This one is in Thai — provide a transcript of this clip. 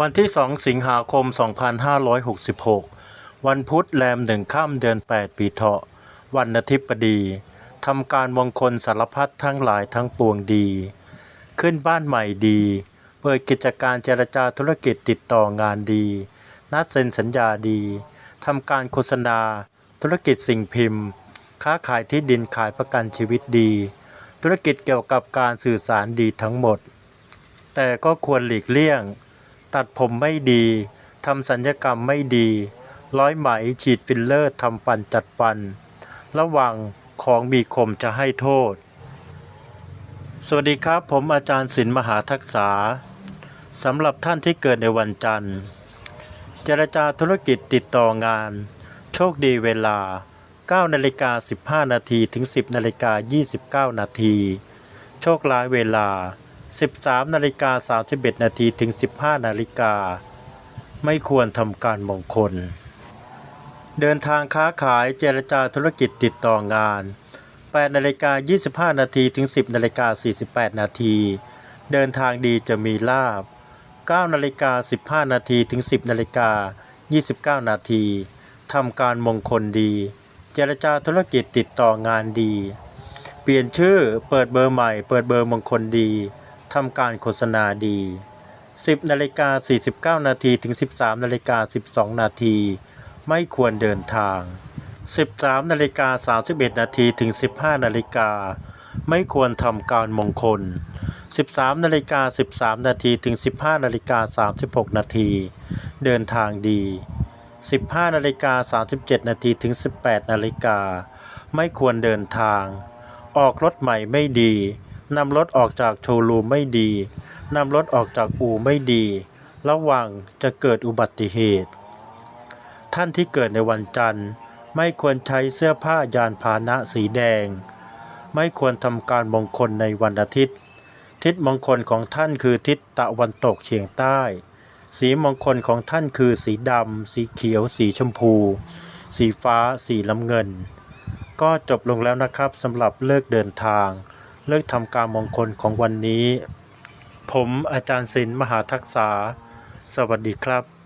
วันที่ 2 สิงหาคม 2566 วันพุธแรมหนึ่งข้ามเดือน 8 ปีเถาะ วันอาทิตย์บดีทำการมงคลสารพัดทั้งหลายทั้งปวงดี ขึ้นบ้านใหม่ดี เปิดกิจการเจรจาธุรกิจติดต่องานดี นัดเซ็นสัญญาดี ทำการโฆษณา ธุรกิจสิ่งพิมพ์ ค้าขายที่ดินขายประกันชีวิตดี ธุรกิจเกี่ยวกับการสื่อสารดีทั้งหมด แต่ก็ควรหลีกเลี่ยง ตัดผมไม่ดีทำสัญญกรรมไม่ดี ร้อยไหมฉีดฟิลเลอร์ทำปันจัดฟัน ระวังของมีคมจะให้โทษ สวัสดีครับผมอาจารย์ศิลป์มหาทักษาสำหรับท่านที่เกิดในวันจันทร์ เจรจาธุรกิจติดต่องาน โชคดีเวลา 9นาฬิกา15 นาทีถึง 10นาฬิกา29 นาที โชคร้ายเวลา 13นาฬิกา31 นาทีถึง 15นาฬิกา ไม่ควรทำการมงคล เดินทางค้าขายเจรจาธุรกิจติดต่องาน8นาฬิกา25 นาทีถึง 10นาฬิกา48 นาที เดินทางดีจะมีลาบ9นาฬิกา15 นาทีถึง 10นาฬิกา29 นาทีทำการมงคลดี จรจาธุรกิจติดต่องานดี เปลี่ยนชื่อเปิดเบอร์ใหม่ เปิดเบอร์มงคลดีทำการโฆษณาดี 10นาฬิกา49 นาทีถึง 13นาฬิกา12 นาทีไม่ควรเดินทาง 13นาฬิกา31 นาทีถึง 15นาฬิกาไม่ควรทำการมงคล 13นาฬิกา13 นาทีถึง 15นาฬิกา36 นาทีเดินทางดี 15นาฬิกา37นาทีถึง 18นาฬิกาไม่ควรเดินทาง ออกรถใหม่ไม่ดีนำรถออกจากโชว์รูมไม่ดีนำรถออกจากอู่ไม่ดี ระวังจะเกิดอุบัติเหตุ ท่านที่เกิดในวันจันทร์ ไม่ควรใช้เสื้อผ้ายานพาหนะสีแดง ไม่ควรทำการมงคลในวันอาทิตย์ ทิศมงคลของท่านคือทิศตะวันตกเฉียงใต้ สีมงคลของท่านคือสีดำ สีเขียว สีชมพู สีฟ้า สีน้ำเงิน ก็จบลงแล้วนะครับสำหรับเลิกเดินทาง เลิกทำการมงคลของวันนี้ ผมอาจารย์ศิลป์มหาทักษา สวัสดีครับ